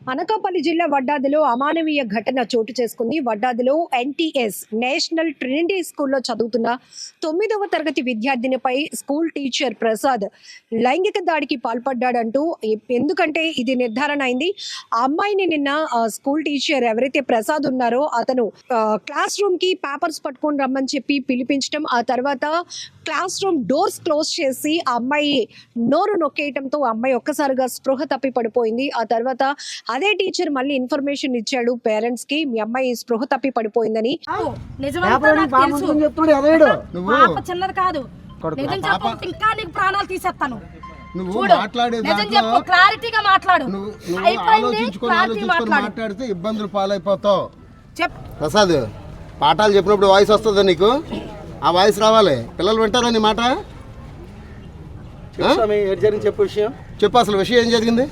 అనకాపల్లి జిల్లా వడ్డాదిలో అమానవీయ ఘటన చోటు చేసుకుంది. వడ్డాదిలో ఎన్టీఎస్ నేషనల్ ట్రినిటీ స్కూల్లో చదువుతున్న తొమ్మిదవ తరగతి విద్యార్థినిపై స్కూల్ టీచర్ ప్రసాద్ లైంగిక దాడికి పాల్పడ్డాడంటూ ఎందుకంటే ఇది నిర్ధారణ అయింది. ఆ అమ్మాయిని నిన్న స్కూల్ టీచర్ ఎవరైతే ప్రసాద్ ఉన్నారో అతను క్లాస్ రూమ్కి పేపర్స్ పట్టుకొని రమ్మని చెప్పి పిలిపించడం ఆ తర్వాత క్లాస్ రూమ్ డోర్స్ క్లోజ్ చేసి ఆ అమ్మాయి నోరు నొక్కేయటంతో ఆ అమ్మాయి ఒక్కసారిగా స్పృహ తప్పి పడిపోయింది. ఆ తర్వాత అదే టీచర్ మళ్ళీ ఇన్ఫర్మేషన్ ఇచ్చాడు పేరెంట్స్కి మీ అమ్మాయి స్పృహ తప్పి పడిపోయిందని. చిన్నది కాదు. నిజం చెప్పకపోతే ఇంకా నీకు ప్రాణాలు తీసేస్తాను. నువ్వు మాట్లాడే క్లారిటీగా నువ్వు ఆలోచించుకొని ఆలోచించుకొని మాట్లాడితే ఇబ్బందులు పాలైపోతావు. చెప్ ప్రసాద్ పాఠాలు చెప్పినప్పుడు వాయిస్ వస్తుందా నీకు? ఆ వాయిస్ రావాలి. పిల్లలు వింటారా నీ మాట? చెప్పు విషయం. చెప్పు అసలు విషయం ఏం జరిగింది?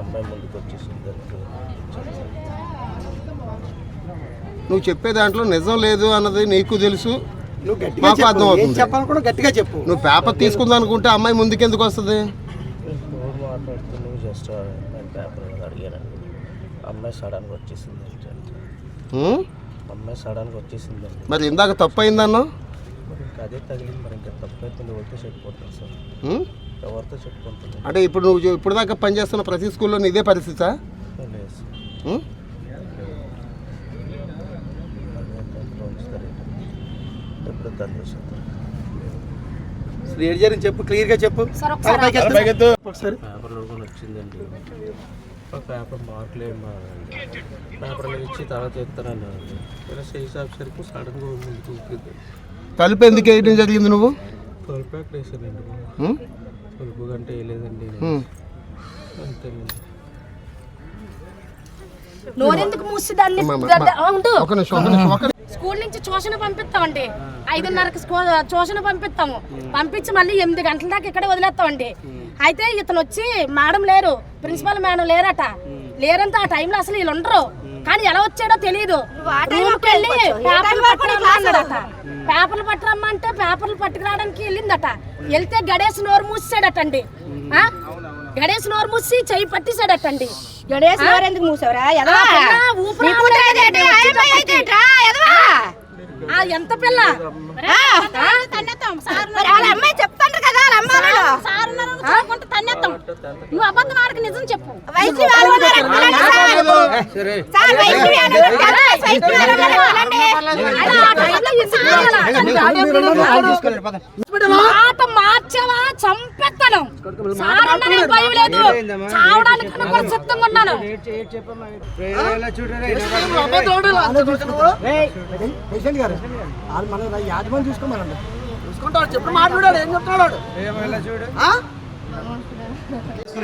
అమ్మాయి ముందుకు వచ్చేసింది నువ్వు చెప్పే దాంట్లో నిజం లేదు అన్నది నీకు తెలుసు. నువ్వు గట్టిగా మాకు చెప్పు. అర్థమవుతుంది. ఏం చెప్పాలనుకున్నా గట్టిగా చెప్పు. నువ్వు పేపర్ తీసుకుందాం అనుకుంటే అమ్మాయి ముందుకు ఎందుకు వస్తుంది? అడిగానండి. అమ్మాయి సడన్గా వచ్చేసింది? అమ్మాయి సడన్గా వచ్చేసిందండి మరి ఇందాక తప్పు అయిందన్నా అదే తగిలింది మరి ఇంకా తప్పు అయితే ఎవరితో చెప్పుకుంటాను సార్. ఎవరితో చెప్పుకుంటుంది అంటే ఇప్పుడు నువ్వు ఇప్పుడు దాకా పనిచేస్తున్న ప్రతి స్కూల్లో ఇదే పరిస్థితా లేదు సార్. ఎప్పుడు దాంట్లో సార్. జరిగింది చెప్పు క్లియర్గా చెప్పు. సార్ ఒకసారి పేపర్లో కూడా వచ్చిందండి. పేపర్ మార్కులు ఏం పేపర్లో ఇచ్చి తర్వాత ఇస్తానని ఇలా సైజ్ ఆఫీసర్కి సడన్గా ముందుకు ఊపింది తలుపు ఎందుకు వేయడం జరిగింది నువ్వు? తలుపు ఎక్కడ వేసానండి? తలుపు గంట వేయలేదండి. అంతేనండి. నోరెందుకు మూసి దాన్ని? స్కూల్ నుంచి ట్యూషన్ పంపిస్తామండి. ఐదున్నరకి ట్యూషన్ పంపిస్తాము. పంపించి మళ్ళీ ఎనిమిది గంటల దాకా ఇక్కడే వదిలేస్తామండి. అయితే ఇతను వచ్చి మేడం లేరు ప్రిన్సిపల్ మేడం లేరట. లేరంటే ఆ టైంలో అసలు వీళ్ళు ఉండరు. కానీ ఎలా వచ్చాడో తెలియదు పేపర్లు పట్టుకురమ్మా అన్నాడట. పేపర్లు పట్టుకురావడానికి వెళ్ళిందట. వెళ్తే గడేసి నోరు మూసాడటండి ఆ? గడేసి నోరు మూసి చెయ్యి పట్టేశాడటండి. గణేష్ ఎందుకు మూసావురా ఆ ఎదవా పిల్ల ఊపిరి నీ కూతురు ఆడలేదు. అదేంటి? ఆయమ్మ అయితేంట్రా? ఎదవా? ఆ ఎంత పిల్ల అమ్మాయి కదా. నువ్వు అబద్ధం ఆడక నిజం చెప్పు మాట మార్చావా? చంపేస్తాను. సార్ అన్నానికి భయం లేదు. చావడానికి కూడా సిద్ధంగా ఉన్నాను. పేషెంట్ గారు. వాళ్ళు మన యాజమాన్యం చూసుకోమనండి. చూసుకుంటాడు చెప్పు మాట్లాడాడు ఏం చెప్తున్నాడు?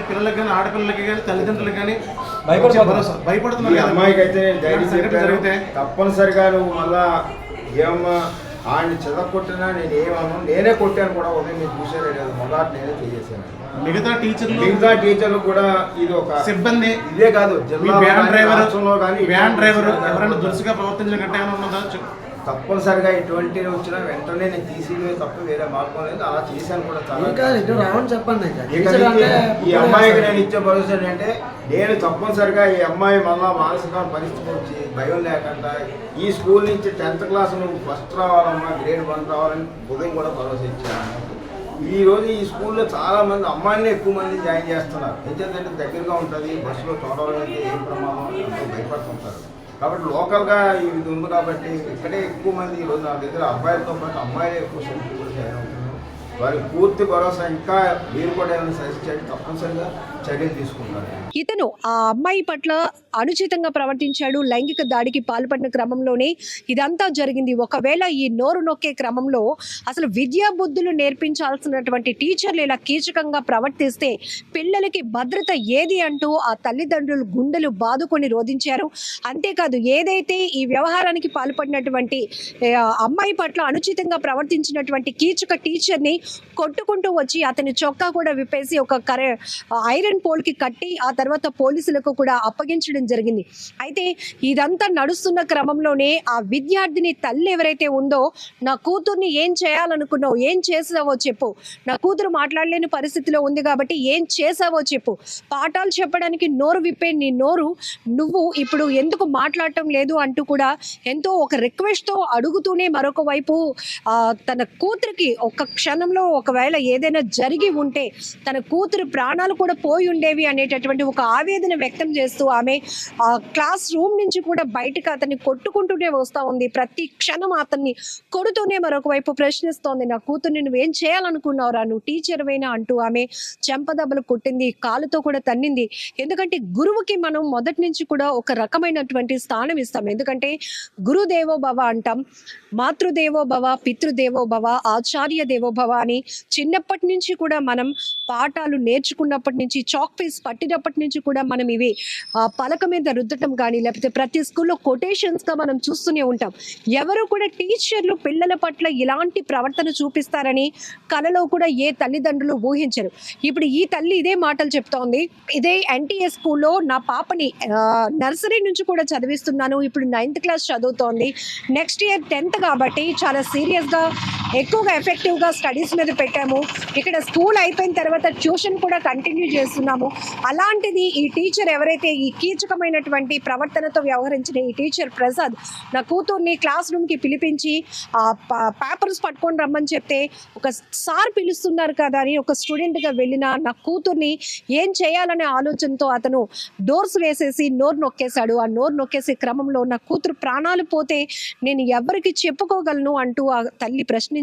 పిల్లలకి కానీ ఆడపిల్లలకి కానీ తల్లిదండ్రులకి కానీ భయపడుతున్నారు అమ్మాయికి అయితే తప్పనిసరిగా నువ్వు మళ్ళా ఏమమ్మా ఆయన చెద కొట్టినా నేను ఏమన్నా? నేనే కొట్టాను కూడా ఉదయం మీరు చూసారే కదా మొదటి నేనే చేసేసాను. మిగతా టీచర్లు? మిగతా టీచర్లు కూడా ఇది ఒక సిబ్బంది? ఇదే కాదు వ్యాన్ డ్రైవర్? వ్యాన్ డ్రైవర్ ఎవరైనా దురుసుగా ప్రవర్తించిన గట్ట ఏమైనా ఉన్నదా. తప్పనిసరిగా ఎటువంటి వచ్చినా వెంటనే నేను తీసేయడమే తప్ప వేరే మార్గం లేదు. అలా చేశాను కూడా చాలా చెప్పండి ఈ అమ్మాయికి నేను ఇచ్చే భరోసా ఏంటంటే నేను తప్పనిసరిగా ఈ అమ్మాయి మళ్ళా మానసిక పరిస్థితి వచ్చి భయం లేకుండా ఈ స్కూల్ నుంచి టెన్త్ క్లాస్ నువ్వు ఫస్ట్ రావాలమ్మా గ్రేడ్ వన్ రావాలని ఉదయం కూడా భరోసా ఇచ్చాను. ఈ రోజు ఈ స్కూల్లో చాలా మంది అమ్మాయిలనే ఎక్కువ మంది జాయిన్ చేస్తున్నారు. ఎందుకంటే దగ్గరగా ఉంటుంది బస్సులో చూడాలంటే ఏం ప్రమాదం భయపడుతుంటారు. కాబట్టి లోకల్గా ఇది ఉంది కాబట్టి ఇక్కడే ఎక్కువ మంది ఈ రోజు నా దగ్గర అబ్బాయిలతో పాటు అమ్మాయిలే ఎక్కువ సెల్ఫీ కూడా చేయడం వారికి పూర్తి భరోసా ఇంకా మీరు కూడా ఏమైనా సజెస్ట్ చేయండి తప్పనిసరిగా చర్యలు తీసుకుంటారు. ఇతను ఆ అమ్మాయి పట్ల అనుచితంగా ప్రవర్తించాడు లైంగిక దాడికి పాల్పడిన క్రమంలోనే ఇదంతా జరిగింది. ఒకవేళ ఈ నోరు నొక్కే క్రమంలో అసలు విద్యా బుద్ధులు నేర్పించాల్సినటువంటి టీచర్లు ఇలా కీచకంగా ప్రవర్తిస్తే పిల్లలకి భద్రత ఏది అంటూ ఆ తల్లిదండ్రులు గుండెలు బాదుకొని రోధించారు. అంతేకాదు ఏదైతే ఈ వ్యవహారానికి పాల్పడినటువంటి అమ్మాయి పట్ల అనుచితంగా ప్రవర్తించినటువంటి కీచక టీచర్ని కొట్టుకుంటూ వచ్చి అతని చొక్కా కూడా విప్పేసి ఒక కరె ఐరన్ పోల్కి కట్టి ఆ తర్వాత పోలీసులకు కూడా అప్పగించడం జరిగింది. అయితే ఇదంతా నడుస్తున్న క్రమంలోనే ఆ విద్యార్థిని తల్లి ఎవరైతే ఉందో నా కూతుర్ని ఏం చేయాలనుకున్నావు? ఏం చేసావో చెప్పు. నా కూతురు మాట్లాడలేని పరిస్థితిలో ఉంది కాబట్టి ఏం చేసావో చెప్పు. పాఠాలు చెప్పడానికి నోరు విప్పే నీ నోరు. నువ్వు ఇప్పుడు ఎందుకు మాట్లాడటం లేదు? అంటూ కూడా ఎంతో ఒక రిక్వెస్ట్తో అడుగుతూనే మరొక వైపు తన కూతురికి ఒక క్షణంలో ఒకవేళ ఏదైనా జరిగి ఉంటే తన కూతురు ప్రాణాలు కూడా పోయి ఉండేవి అనేటటువంటి ఒక ఆవేదన వ్యక్తం చేస్తూ ఆమె ఆ క్లాస్ రూమ్ నుంచి కూడా బయటకు అతన్ని కొట్టుకుంటూనే వస్తూ ఉంది. ప్రతి క్షణం అతన్ని కొడుతూనే మరొక వైపు ప్రశ్నిస్తోంది. నా కూతుర్ని నువ్వేం చేయాలనుకున్నావురా? నువ్వు టీచర్ అయినా అంటూ ఆమె చెంపదెబ్బలు కొట్టింది కాలుతో కూడా తన్నింది. ఎందుకంటే గురువుకి మనం మొదటి నుంచి కూడా ఒక రకమైనటువంటి స్థానం ఇస్తాం. ఎందుకంటే గురుదేవో భవ అంటాం. మాతృదేవో భవ పితృదేవో భవ ఆచార్య దేవో భవ అని చిన్నప్పటి నుంచి కూడా మనం పాఠాలు నేర్చుకున్నప్పటి నుంచి చాక్ పీస్ పట్టినప్పటి నుంచి కూడా మనం ఇవి పలక మీద రుద్దటం కానీ లేకపోతే ప్రతి స్కూల్లో కొటేషన్స్గా మనం చూస్తూనే ఉంటాం. ఎవరు కూడా టీచర్లు పిల్లల పట్ల ఇలాంటి ప్రవర్తన చూపిస్తారని కలలో కూడా ఏ తల్లిదండ్రులు ఊహించరు. ఇప్పుడు ఈ తల్లి ఇదే మాటలు చెప్తోంది ఇదే ఎన్టీఏ స్కూల్లో నా పాపని నర్సరీ నుంచి కూడా చదివిస్తున్నాను ఇప్పుడు నైన్త్ క్లాస్ చదువుతోంది నెక్స్ట్ ఇయర్ టెన్త్ కాబట్టి చాలా సీరియస్గా ఎక్కువగా ఎఫెక్టివ్గా స్టడీస్ మీద పెట్టాము. ఇక్కడ స్కూల్ అయిపోయిన తర్వాత ట్యూషన్ కూడా కంటిన్యూ చేస్తున్నాము. అలాంటిది ఈ టీచర్ ఎవరైతే ఈ కీచకమైనటువంటి ప్రవర్తనతో వ్యవహరించిన ఈ టీచర్ ప్రసాద్ నా కూతుర్ని క్లాస్ రూమ్కి పిలిపించి ఆ పేపర్స్ పట్టుకొని రమ్మని చెప్తే ఒక సార్ పిలుస్తున్నారు కదా అని ఒక స్టూడెంట్గా వెళ్ళిన నా కూతుర్ని ఏం చేయాలనే ఆలోచనతో అతను డోర్స్ వేసేసి నోరు నొక్కేశాడు. ఆ నోరు నొక్కేసే క్రమంలో నా కూతురు ప్రాణాలు పోతే నేను ఎవరికి చెప్పుకోగలను అంటూ ఆ తల్లి ప్రశ్న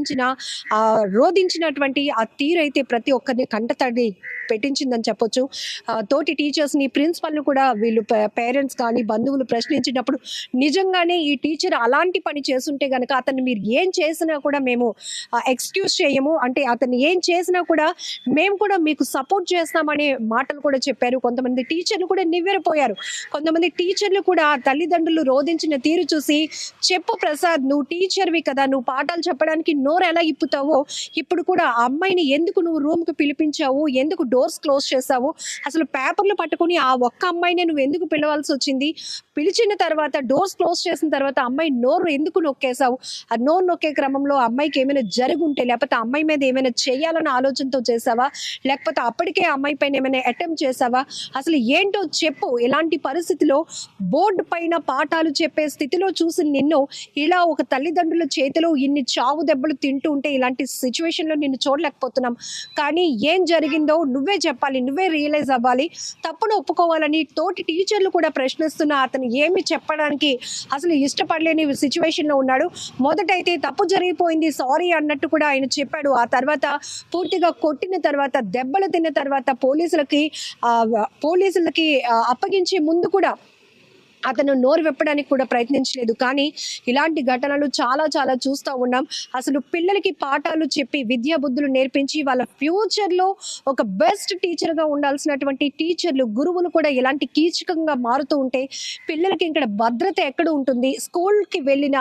ఆ రోధించినటువంటి ఆ తీరు అయితే ప్రతి ఒక్కరిని కంటతడి పెట్టించిందని చెప్పొచ్చు. ఆ, తోటి టీచర్స్ని ప్రిన్సిపల్ని కూడా వీళ్ళు పేరెంట్స్ కానీ బంధువులు ప్రశ్నించినప్పుడు నిజంగానే ఈ టీచర్ అలాంటి పని చేస్తుంటే కనుక అతన్ని మీరు ఏం చేసినా కూడా మేము ఎక్స్క్యూజ్ చేయము. అంటే అతన్ని ఏం చేసినా కూడా మేము కూడా మీకు సపోర్ట్ చేస్తామనే మాటలు కూడా చెప్పారు. కొంతమంది టీచర్లు కూడా నివ్వెరపోయారు. కొంతమంది టీచర్లు కూడా తల్లిదండ్రులు రోధించిన తీరు చూసి చెప్పు ప్రసాద్ నువ్వు టీచర్వి కదా నువ్వు పాఠాలు చెప్పడానికి నోరు ఎలా ఇప్పుతావో? ఇప్పుడు కూడా ఆ అమ్మాయిని ఎందుకు నువ్వు రూమ్కి పిలిపించావు? ఎందుకు డోర్స్ క్లోజ్ చేసావు అసలు పేపర్లు పట్టుకొని ఆ ఒక్క అమ్మాయిని నువ్వు ఎందుకు పిలవాల్సి వచ్చింది పిలిచిన తర్వాత డోర్స్ క్లోజ్ చేసిన తర్వాత అమ్మాయి నోరు ఎందుకు నొక్కేసావు ఆ నోరు నొక్కే క్రమంలో అమ్మాయికి ఏమైనా జరుగుంటే లేకపోతే అమ్మాయి మీద ఏమైనా చేయాలన్న ఆలోచనతో చేసావా లేకపోతే అప్పటికే ఆ అమ్మాయి పైన ఏమైనా అటెంప్ట్ చేసావా అసలు ఏంటో చెప్పు. ఇలాంటి పరిస్థితిలో బోర్డు పైన పాఠాలు చెప్పే స్థితిలో చూసి నిన్ను ఇలా ఒక తల్లిదండ్రుల చేతిలో ఇన్ని చావు దెబ్బలు తింటూ ఉంటే ఇలాంటి సిచ్యువేషన్లో నిన్ను చూడలేకపోతున్నాం. కానీ ఏం జరిగిందో నువ్వే చెప్పాలి. నువ్వే రియలైజ్ అవ్వాలి. తప్పును ఒప్పుకోవాలని తోటి టీచర్లు కూడా ప్రశ్నిస్తున్న అతని ఏమి చెప్పడానికి అసలు ఇష్టపడలేని సిచ్యువేషన్లో ఉన్నాడు. మొదటైతే తప్పు జరిగిపోయింది సారీ అన్నట్టు కూడా ఆయన చెప్పాడు. ఆ తర్వాత పూర్తిగా కొట్టిన తర్వాత దెబ్బలు తిన్న తర్వాత పోలీసులకి పోలీసులకి అప్పగించే ముందు కూడా అతను నోరు విప్పడానికి కూడా ప్రయత్నించలేదు. కానీ ఇలాంటి ఘటనలు చాలా చాలా చూస్తూ ఉన్నాం. అసలు పిల్లలకి పాఠాలు చెప్పి విద్యా బుద్ధులు నేర్పించి వాళ్ళ ఫ్యూచర్లో ఒక బెస్ట్ టీచర్గా ఉండాల్సినటువంటి టీచర్లు గురువులు కూడా ఇలాంటి కీచకంగా మారుతూ ఉంటే పిల్లలకి ఇక్కడ భద్రత ఎక్కడ ఉంటుంది? స్కూల్కి వెళ్ళిన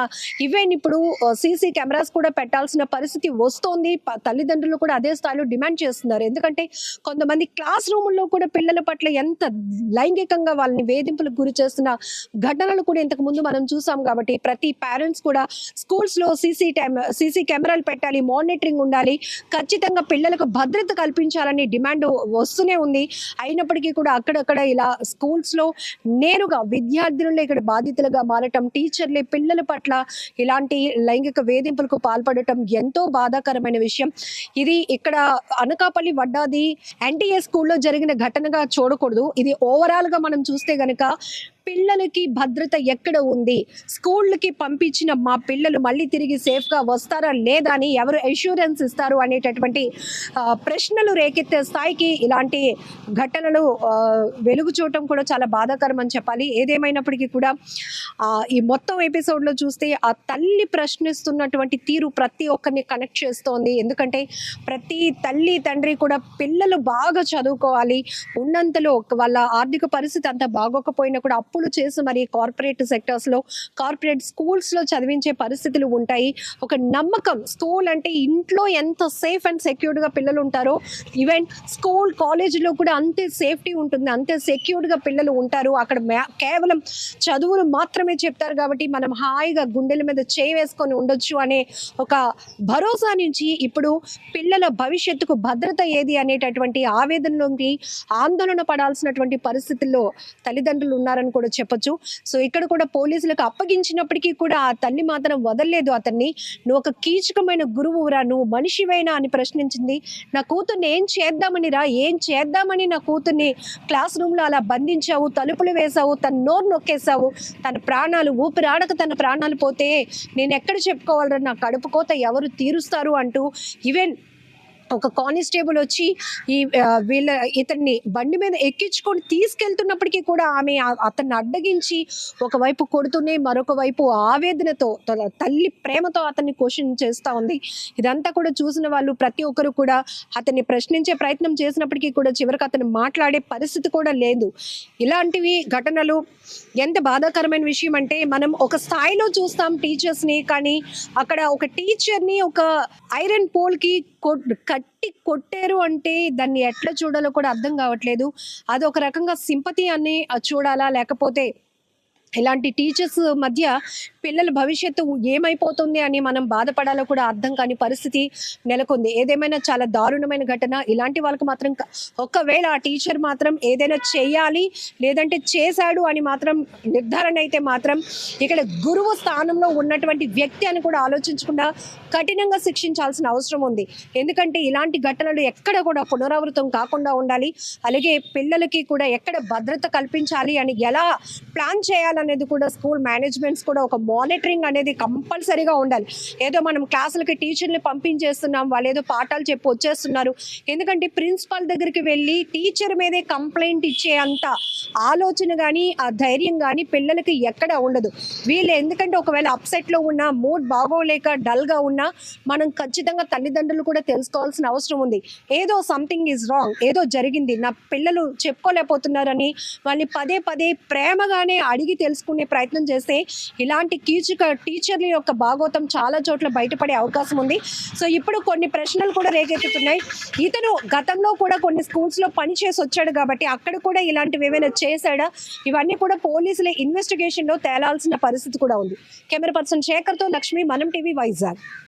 ఈవెన్ ఇప్పుడు సీసీ కెమెరాస్ కూడా పెట్టాల్సిన పరిస్థితి వస్తోంది. తల్లిదండ్రులు కూడా అదే స్థాయిలో డిమాండ్ చేస్తున్నారు. ఎందుకంటే కొంతమంది క్లాస్ రూముల్లో కూడా పిల్లల పట్ల ఎంత లైంగికంగా వాళ్ళని వేధింపులకు గురి చేస్తున్న ఘటనలు కూడా ఇంతకు ముందు మనం చూసాం కాబట్టి ప్రతి పేరెంట్స్ కూడా స్కూల్స్లో సీసీ సీసీ కెమెరాలు పెట్టాలి మానిటరింగ్ ఉండాలి. ఖచ్చితంగా పిల్లలకు భద్రత కల్పించాలని డిమాండ్ వస్తూనే ఉంది. అయినప్పటికీ కూడా అక్కడక్కడ ఇలా స్కూల్స్లో నేరుగా విద్యార్థులే ఇక్కడ బాధితులుగా మారటం టీచర్లే పిల్లల పట్ల ఇలాంటి లైంగిక వేధింపులకు పాల్పడటం ఎంతో బాధాకరమైన విషయం. ఇది ఇక్కడ అనకాపల్లి వడ్డాది ఎన్టీఏ స్కూల్లో జరిగిన ఘటనగా చూడకూడదు. ఇది ఓవరాల్గా మనం చూస్తే కనుక పిల్లలకి భద్రత ఎక్కడ ఉంది? స్కూళ్ళకి పంపించిన మా పిల్లలు మళ్ళీ తిరిగి సేఫ్గా వస్తారా లేదా అని ఎవరు అష్యూరెన్స్ ఇస్తారు అనేటటువంటి ప్రశ్నలు రేకెత్తే స్థాయికి ఇలాంటి ఘటనలు వెలుగు చూడటం కూడా చాలా బాధాకరం అని చెప్పాలి. ఏదేమైనప్పటికీ కూడా ఈ మొత్తం ఎపిసోడ్లో చూస్తే ఆ తల్లి ప్రశ్నిస్తున్నటువంటి తీరు ప్రతి ఒక్కరిని కనెక్ట్ చేస్తోంది. ఎందుకంటే ప్రతి తల్లి తండ్రి కూడా పిల్లలు బాగా చదువుకోవాలి. ఉన్నంతలో వాళ్ళ ఆర్థిక పరిస్థితి అంత బాగోకపోయినా కూడా అప్పు అప్పులు చేసి మరి కార్పొరేట్ సెక్టర్స్లో కార్పొరేట్ స్కూల్స్లో చదివించే పరిస్థితులు ఉంటాయి. ఒక నమ్మకం స్కూల్ అంటే ఇంట్లో ఎంత సేఫ్ అండ్ సెక్యూర్డ్గా పిల్లలు ఉంటారో ఈవెన్ స్కూల్ కాలేజీలో కూడా అంతే సేఫ్టీ ఉంటుంది అంతే సెక్యూర్డ్గా పిల్లలు ఉంటారు. అక్కడ కేవలం చదువులు మాత్రమే చెప్తారు కాబట్టి మనం హాయిగా గుండెల మీద చేయి వేసుకొని ఉండొచ్చు అనే ఒక భరోసా నుంచి ఇప్పుడు పిల్లల భవిష్యత్తుకు భద్రత ఏది అనేటటువంటి ఆవేదనలోకి ఆందోళన పడాల్సినటువంటి పరిస్థితుల్లో తల్లిదండ్రులు ఉన్నారని కూడా చెప్పొచ్చు. సో ఇక్కడ కూడా పోలీసులకు అప్పగించినప్పటికీ కూడా ఆ తల్లి మాత్రం వదలలేదు అతన్ని. నువ్వు ఒక కీచకమైన గురువురా నువ్వు మనిషివైనా అని ప్రశ్నించింది. నా కూతుర్ని ఏం చేద్దామని రా ఏం చేద్దామని నా కూతుర్ని క్లాస్ రూమ్లో అలా బంధించావు తలుపులు వేసావు తన నోరు నొక్కేసావు తన ప్రాణాలు ఊపిరాడక తన ప్రాణాలు పోతే నేను ఎక్కడ చెప్పుకోవాలరా? నా కడుపు కోత ఎవరు తీరుస్తారు అంటూ ఈవెన్ ఒక కానిస్టేబుల్ వచ్చి ఈ వీళ్ళ ఇతన్ని బండి మీద ఎక్కించుకొని తీసుకెళ్తున్నప్పటికీ కూడా ఆమె అతన్ని అడ్డగించి ఒకవైపు కొడుతూనే మరొక వైపు ఆవేదనతో తల్లి ప్రేమతో అతన్ని క్వశ్చన్ చేస్తూ ఉంది. ఇదంతా కూడా చూసిన వాళ్ళు ప్రతి ఒక్కరు కూడా అతన్ని ప్రశ్నించే ప్రయత్నం చేసినప్పటికీ కూడా చివరికి అతను మాట్లాడే పరిస్థితి కూడా లేదు. ఇలాంటివి ఘటనలు ఎంత బాధాకరమైన విషయం అంటే మనం ఒక స్థాయిలో చూస్తాం టీచర్స్ని కానీ అక్కడ ఒక టీచర్ని ఒక ఐరన్ పోల్కి తట్టి కొట్టారు అంటే దాన్ని ఎట్లా చూడాలో కూడా అర్థం కావట్లేదు. అది ఒక రకంగా సింపతి అని చూడాలా? లేకపోతే ఇలాంటి టీచర్స్ మధ్య పిల్లల భవిష్యత్తు ఏమైపోతుంది అని మనం బాధపడాలో కూడా అర్థం కాని పరిస్థితి నెలకొంది. ఏదేమైనా చాలా దారుణమైన ఘటన ఇలాంటి వాళ్ళకి మాత్రం ఒకవేళ ఆ టీచర్ మాత్రం ఏదైనా చేయాలి లేదంటే చేశాడు అని మాత్రం నిర్ధారణ అయితే మాత్రం ఇక్కడ గురువు స్థానంలో ఉన్నటువంటి వ్యక్తి అని కూడా ఆలోచించకుండా కఠినంగా శిక్షించాల్సిన అవసరం ఉంది. ఎందుకంటే ఇలాంటి ఘటనలు ఎక్కడ కూడా పునరావృతం కాకుండా ఉండాలి. అలాగే పిల్లలకి కూడా ఎక్కడ భద్రత కల్పించాలి అని ఎలా ప్లాన్ చేయాలనేది కూడా స్కూల్ మేనేజ్మెంట్స్ కూడా ఒక మానిటరింగ్ అనేది కంపల్సరీగా ఉండాలి. ఏదో మనం క్లాసులకి టీచర్ని పంపించేస్తున్నాం వాళ్ళు ఏదో పాఠాలు చెప్పి వచ్చేస్తున్నారు. ఎందుకంటే ప్రిన్సిపాల్ దగ్గరికి వెళ్ళి టీచర్ మీదే కంప్లైంట్ ఇచ్చే అంత ఆలోచన కానీ ఆ ధైర్యం కానీ పిల్లలకి ఎక్కడ ఉండదు. వీళ్ళు ఎందుకంటే ఒకవేళ అప్సెట్లో ఉన్నా మూడ్ బాగోలేక డల్గా ఉన్నా మనం ఖచ్చితంగా తల్లిదండ్రులు కూడా తెలుసుకోవాల్సిన అవసరం ఉంది. ఏదో సంథింగ్ ఈజ్ రాంగ్ ఏదో జరిగింది నా పిల్లలు చెప్పుకోలేకపోతున్నారని వాళ్ళని పదే పదే ప్రేమగానే అడిగి తెలుసుకునే ప్రయత్నం చేస్తే ఇలాంటి టీచర్ టీచర్ల యొక్క భాగోతం చాలా చోట్ల బయటపడే అవకాశం ఉంది. సో ఇప్పుడు కొన్ని ప్రశ్నలు కూడా రేకెత్తుతున్నాయి. ఇతను గతంలో కూడా కొన్ని స్కూల్స్లో పనిచేసి వచ్చాడు కాబట్టి అక్కడ కూడా ఇలాంటివి ఏమైనా చేశాడా? ఇవన్నీ కూడా పోలీసుల ఇన్వెస్టిగేషన్లో తేలాల్సిన పరిస్థితి కూడా ఉంది. కెమెరా పర్సన్ శేఖర్తో లక్ష్మి మనం టీవీ వైజాగ్.